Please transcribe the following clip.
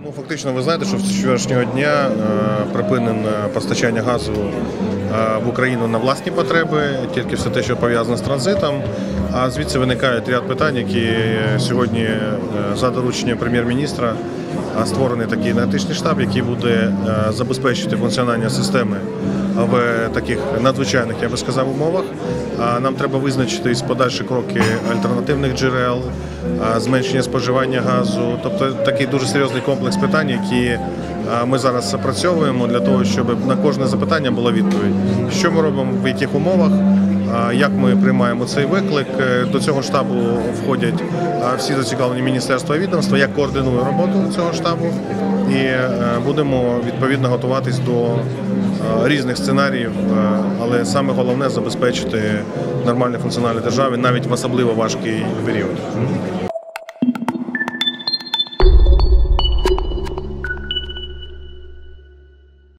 Ну, фактично, ви знаєте, що з вчорашнього дня е, припинено постачання газу в Україну на власні потреби, тільки все те, що пов'язане з транзитом. А звідси виникають ряд питань, які сьогодні е, за дорученням прем'єр-міністра е, створений такий енергетичний штаб, який буде е, забезпечити функціонування системи в таких надзвичайних, я би сказав, умовах. Нам треба визначитись подальші кроки альтернативних джерел, зменшення споживання газу. Тобто такий дуже серйозний комплекс питань, які ми зараз запрацьовуємо для того, щоб на кожне запитання була відповідь. Що ми робимо, в яких умовах, як ми приймаємо цей виклик. Е, До цього штабу входять всі зацікавлені міністерства відомства. Я координую роботу цього штабу і е, будемо відповідно готуватись до е, різних сценаріїв, але саме головне забезпечити нормальне функціональне держави навіть в особливо важкий період.